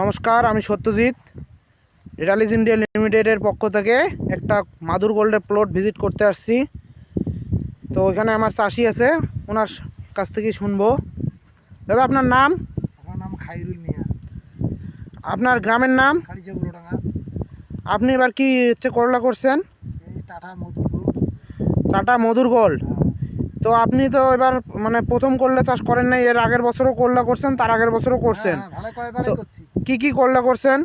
নমস্কার আমি সত্যজিৎ। রেটালিস ইন্ডিয়া লিমিটেডের পক্ষ থেকে একটা মাদুর গোল্ডের প্লট ভিজিট করতে আসছি। তো এখানে আমার চাষি আছে ওনার কাছ থেকেই শুনব। দাদা আপনার নাম? আমার নাম খাইরুল মিয়া। আপনার গ্রামের নাম? আপনি এবার কি হচ্ছে করলা করছেন? টাটা গোল্ড। টাটা মধুর গোল্ড। তো আপনি তো এবার মানে প্রথম করলে চাষ করেন নাই এর আগের বছরও করলা করছেন তার আগের বছরও করছেন। হ্যাঁ, তো- কি কি করলা করছেন?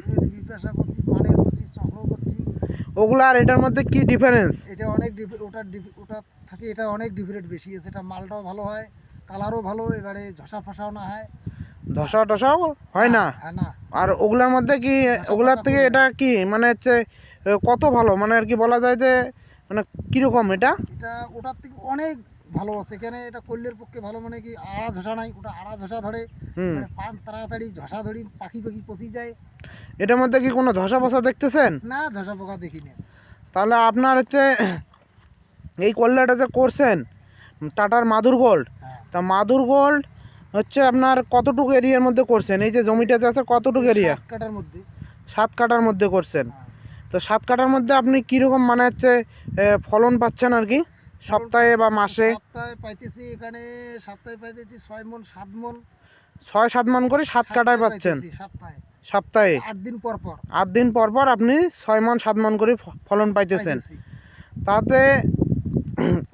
ওগুলা আর এটার মধ্যে কি ডিফারেন্স এটা অনেক ওটা ওটা থাকে এটা অনেক ডিফারেন্ট বেশি আছে এটা মালটাও ভালো হয় কালারও ভালো এবারে ঝসা ফসাও না হয়। ধসা টসাও হয় না? হ্যাঁ না। আর ওগুলার মধ্যে কি ওগুলার থেকে এটা কি মানে হচ্ছে কত ভালো? মানে আর কি বলা যায় যে মানে কীরকম এটা? এটা ওটার থেকে অনেক ভালো আছে এখানে এটা কল্যের পক্ষে ভালো মানে কি আড়া ঝসা নাই ওটা আড়া ঝসা ধরে মানে পান তাড়াতাড়ি ঝসা ধরি পাখি পাখি পচি যায়। এটার মধ্যে কি কোনো ধসা ফসা দেখতেছেন? না ধসা পোকা দেখি না তাহলে আপনার হচ্ছে এই কল্যাটা যে করছেন টাটার মাদুর গোল্ড হ্যাঁ। তা মাদুর গোল্ড হচ্ছে আপনার কতটুকু এরিয়ার মধ্যে করছেন? এই যে জমিটা যে আছে কতটুকু এরিয়া? সাত কাটার মধ্যে। সাত কাটার মধ্যে করছেন। হ্যাঁ। তো সাত কাটার মধ্যে আপনি কীরকম মানে হচ্ছে ফলন পাচ্ছেন আর কি? সপ্তাহে বা মাসে? সপ্তাহে পাইতেছি এখানে সপ্তাহে পাইতেছি ছয় মন সাত মন। ছয় সাত মন করে সাত কাটায় পাচ্ছেন? সপ্তাহে। সপ্তাহে? আট দিন পর পর। আট দিন পর পর আপনি ছয় মন সাত মন করে ফলন পাইতেছেন। তাতে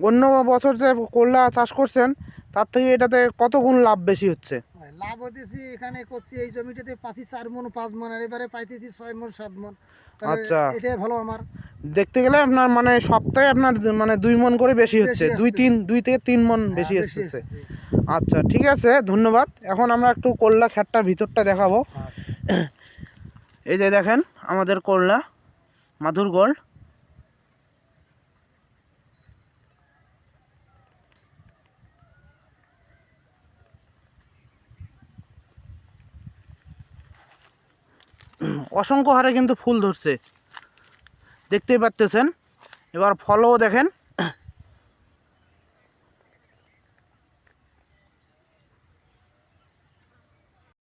অন্য বছর যে করলা চাষ করছেন তার থেকে এটাতে কত গুণ লাভ বেশি হচ্ছে? লাভ হইতেছি এখানে করছি এই জমিটাতে পাচ্ছি চার মন পাঁচ মন আর এবারে পাইতেছি ছয় মন সাত মন। আচ্ছা। এটাই ভালো আমার। দেখতে গেলে আপনার মানে সপ্তাহে আপনার মানে দুই মন করে বেশি হচ্ছে দুই তিন দুই থেকে তিন মন হ্যাঁ, বেশি আসতেছে। আচ্ছা ঠিক আছে ধন্যবাদ। এখন আমরা একটু করলা খ্যাটটার ভিতরটা দেখাবো। আচ্ছা। এই যে দেখেন আমাদের করলা মাধুর গোল্ড। অসংখ্য হারে কিন্তু ফুল ধরছে। দেখতেই পাচ্তেছেন। এবার ফলও দেখেন।